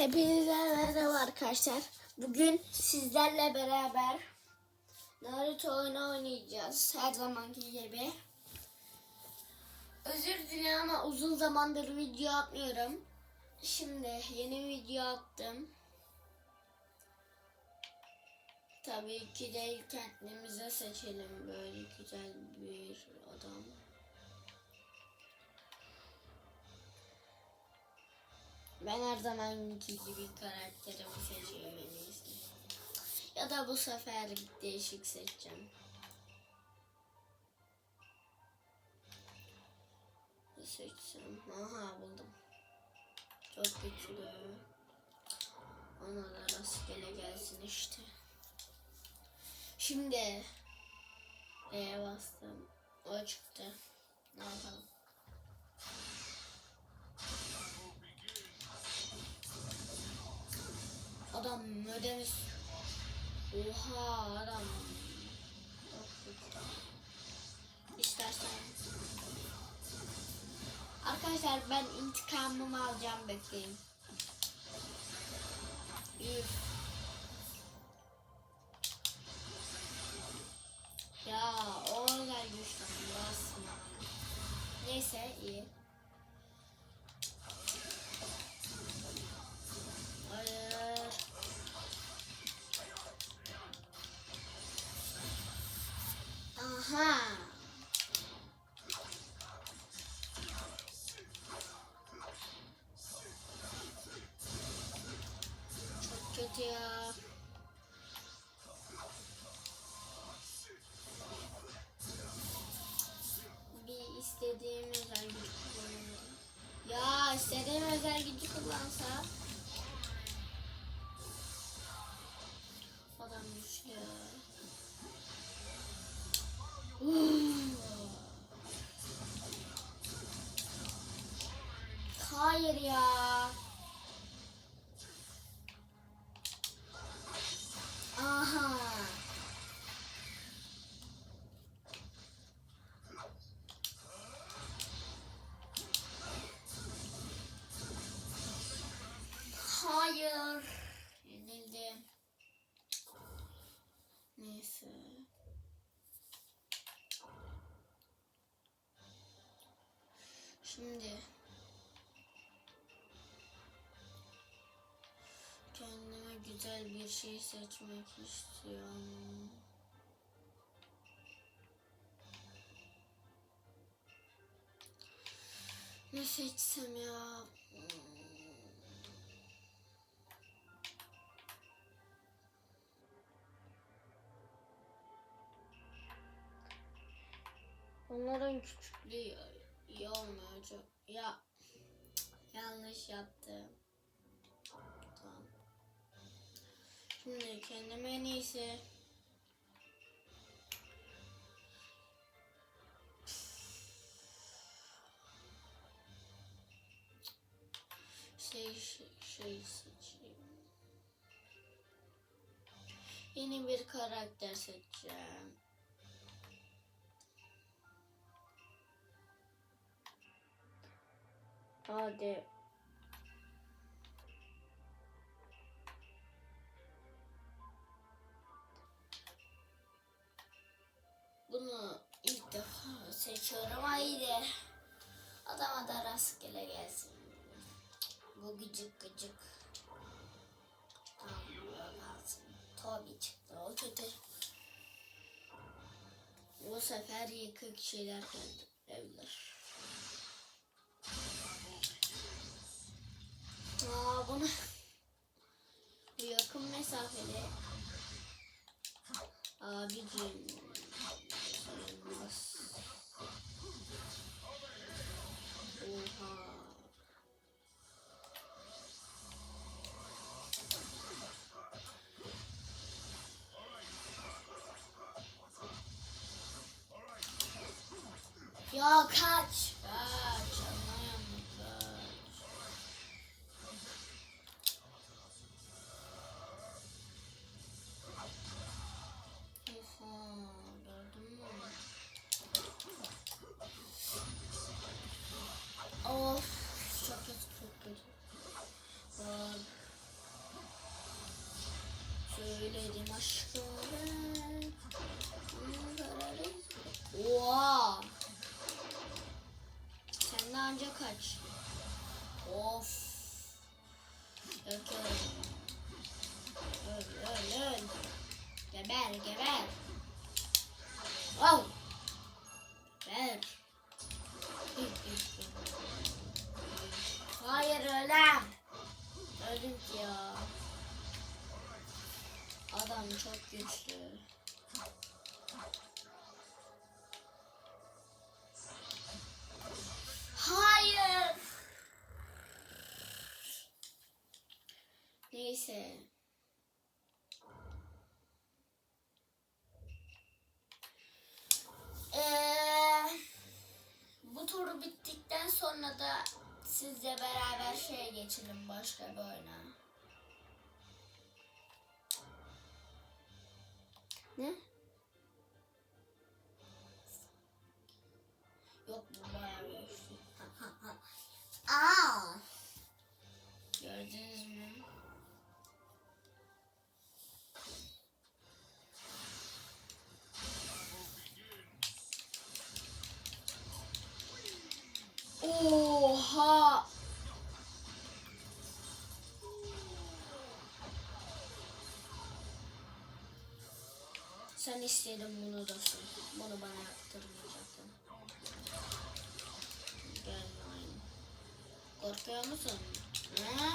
Hepinize merhaba arkadaşlar. Bugün sizlerle beraber Naruto oyunu oynayacağız. Her zamanki gibi. Özür dilerim ama uzun zamandır video atmıyorum. Şimdi yeni video attım. Tabii ki de kendimize seçelim böyle güzel bir adam. Ben her zamanki gibi karakterimi seçiyorum en iyisi. Ya da bu sefer değişik seçeceğim. Ne seçsem? Aha buldum. Çok güçlü. Ona da rastgele gelsin işte. Şimdi E'ye bastım. O çıktı. Ne yapalım? Adam ödemiş. Oha adam. İstersen. Arkadaşlar ben intikamımı alacağım bekleyin. Üf. İstediğim özel gücü kullanıyorum. Ya istediğim özel gücü kullansa. Neyse. Şimdi kendime güzel bir şey seçmek istiyorum. Ne seçsem ya? Onların küçüklüğü iyi olmayacak. Ya yanlış yaptım. Tamam. Şimdi kendime en iyisi şey şey, şey seçeyim. Yeni bir karakter seçeceğim. Hadi. Bunu ilk defa seçiyorum. Haydi. Adama da rastgele gelsin. Bu gıcık gıcık. Tamam kalsın. Tabii çıktı. O kötü. Bu sefer yıkık şeyler geldi. Evler. Aa bunu Bu yakın mesafeli abicim Neyse. Ee, bu tur bittikten sonra da sizle beraber şeye geçelim başka bir oyuna. Ne? Yok bu bayağı bir güçlü. Aa! Gördünüz Sen istedin bunu sen. Bunu bana yaptırmayacaktın. Gel aynı. Korkuyor musun? He?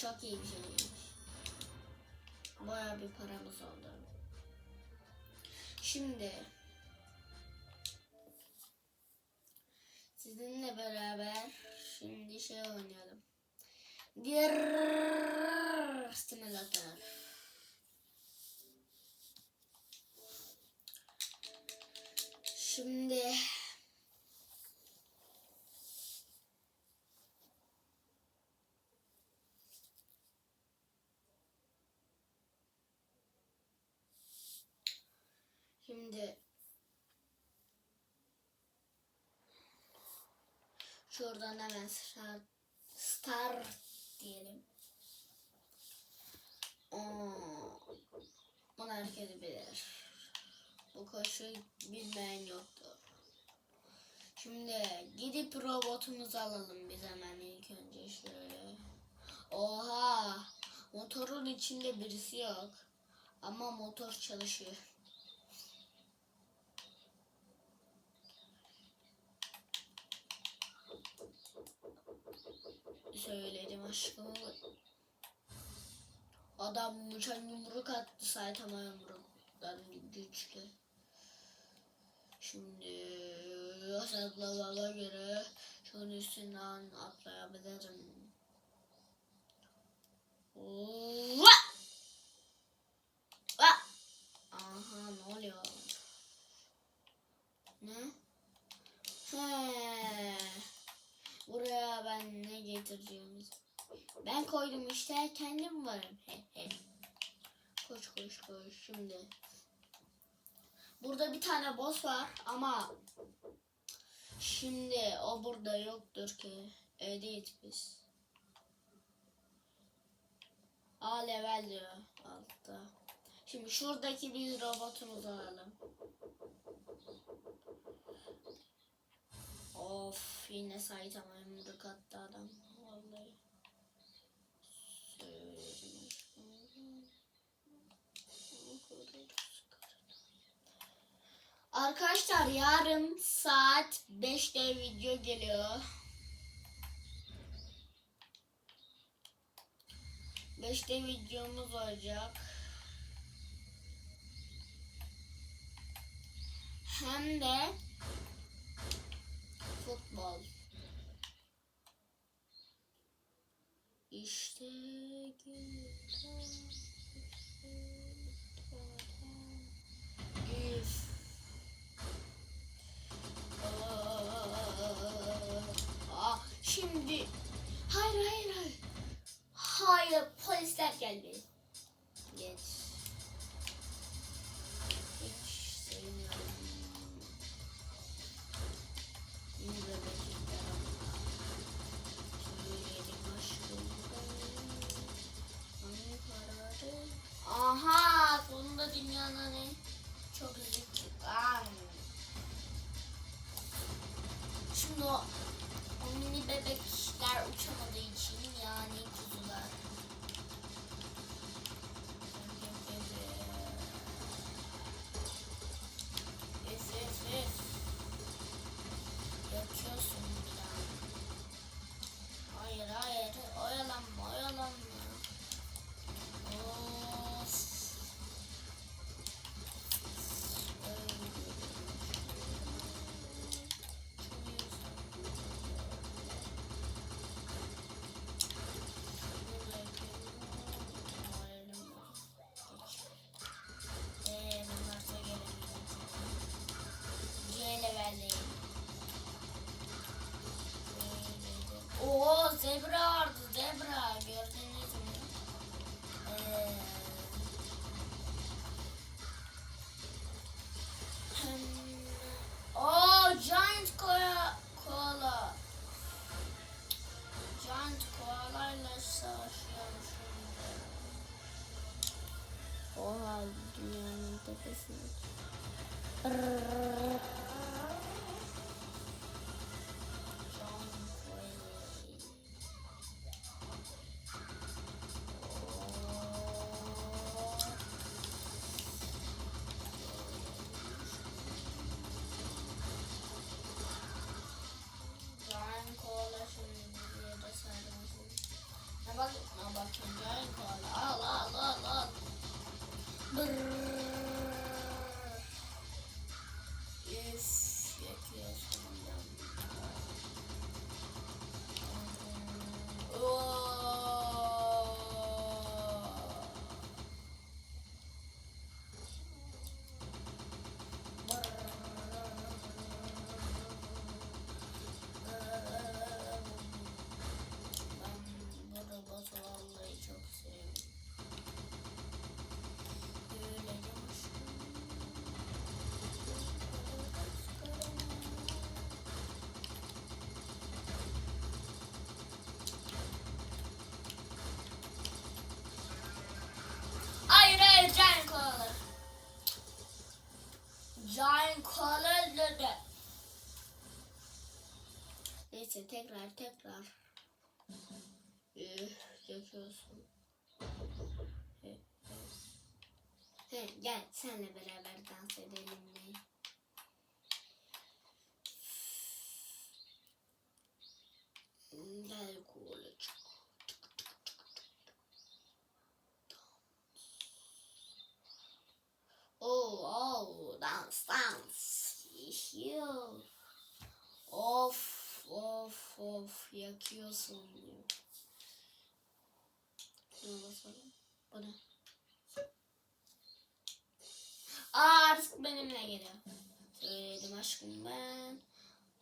Çok iyi bir şeymiş. Baya bir paramız oldu. Şimdi sizinle beraber şimdi şey oynayalım. Bir simülatör. Şimdi Şimdi şuradan hemen start, diyelim. Oo, Bunu herkes bilir. Bu koşu bilmeyen yoktur. Şimdi gidip robotumuzu alalım biz hemen ilk önce şöyle. Oha! Motorun içinde birisi yok. Ama motor çalışıyor. Söyledim aşkım. Adam uçan yumruk attı Saitama yumruktan güçlü. Şimdi yasaklamama göre şunun üstünden atlayabilirim. Vah! Aha ne oluyor? Ne? He. Buraya ben ne getireceğim? Ben koydum işte kendim varım. He he. Koş koş koş şimdi. Burada bir tane boss var ama şimdi o burada yoktur ki. Edit biz. A level diyor altta. Şimdi şuradaki biz robotumuzu alalım. Of yine Saitama yumruk attı adam. Vallahi. Arkadaşlar yarın saat 5'te video geliyor. 5'te videomuz olacak. Hem de bal. İşte güzel. Bak, bak, bak, bak, neyse tekrar tekrar yakıyorsun. He, gel senle beraber dans edelim. bakıyorsun diyor. Şuna basalım. Bana. Aa artık benimle geliyor. Söyledim aşkım ben.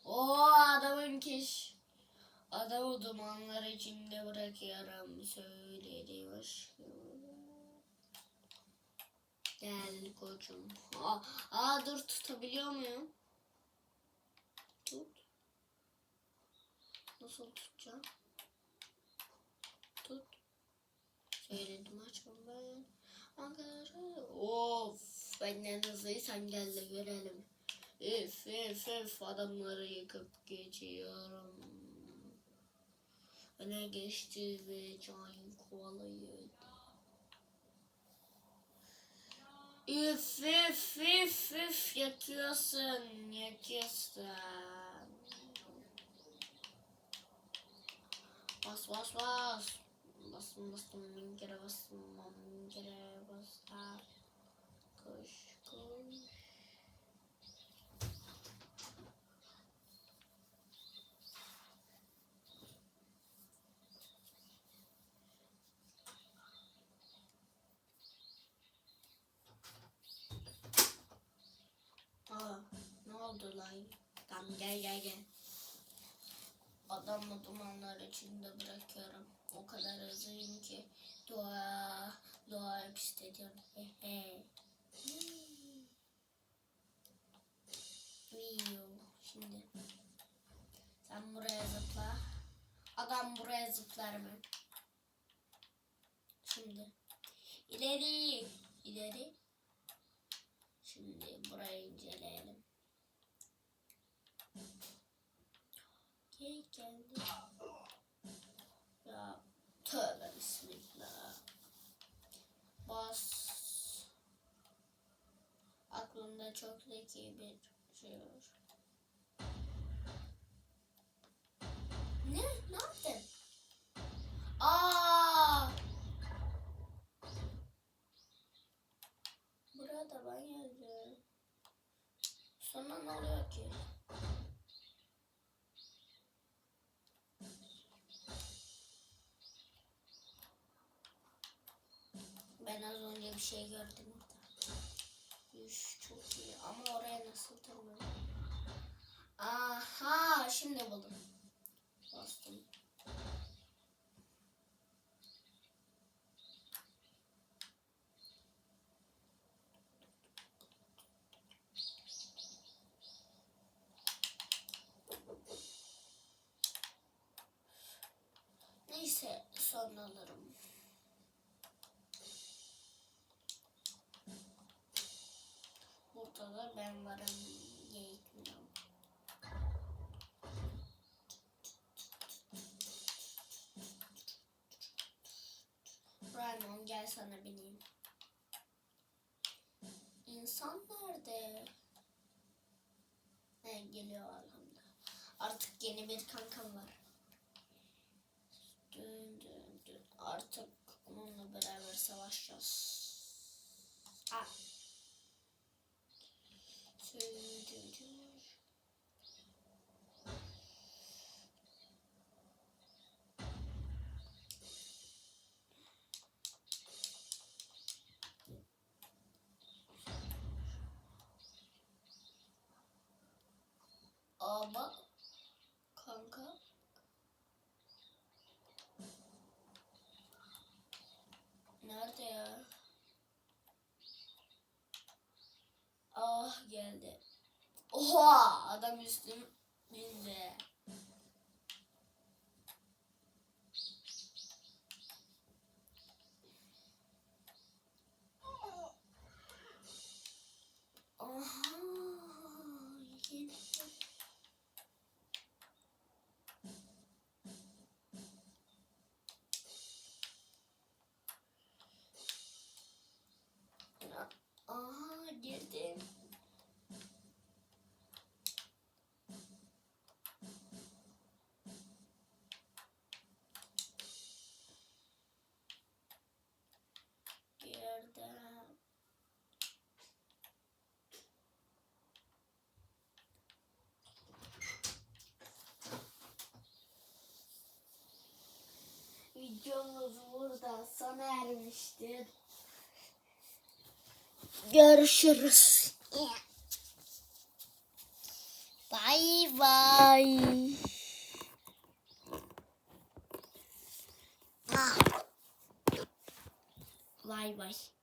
O adamın keş. Adamı dumanlar içinde bırakıyorum. Söyledim aşkım. Gel koçum. Aa, aa dur tutabiliyor muyum? Tut. Nasıl tutacağım? Tut. Söyledim açmam ben. Ankara. Of. Benden hızlıysan gel de görelim. Üf üf üf adamları yıkıp geçiyorum. Öne geçti ve Cahin kovalıyordu. Üf üf üf üf yatıyorsun yatıyorsun. Bas bas bas. Bastım bastım bin kere bastım bin kere bastım. Koş koş. Aa, ne oldu lan? Tamam gel gel gel. Adamı dumanlar içinde bırakıyorum. O kadar hızlıyım ki dua dua istediyorum. He he. Viyu. Şimdi sen buraya zıpla. Adam buraya zıplar mı? Şimdi ileri ileri. Şimdi burayı inceleyelim. Gel geldi. Ya tövbe bismillah. Bas. Aklımda çok zeki bir şey var. Ne? Ne yaptın? Aa! Burada ben yazıyorum. Sonra ne oluyor ki? Ben az önce bir şey gördüm. Üf, çok iyi ama oraya nasıl tırmanırım? Aha şimdi buldum. Bastım. Neyse sonra alırım. Sana bineyim. İnsan nerede? He geliyor arkamda. Artık yeni bir kankam var. Dün dün dün. Artık onunla beraber savaşacağız. Ah. Ama kanka nerede ya? Ah geldi. Oha adam üstüm bindi. Aha yeni. Aha girdim. Girdim. Videomuz burada sona ermiştir. Görüşürüz. Bye bye. Ah. Bye bye.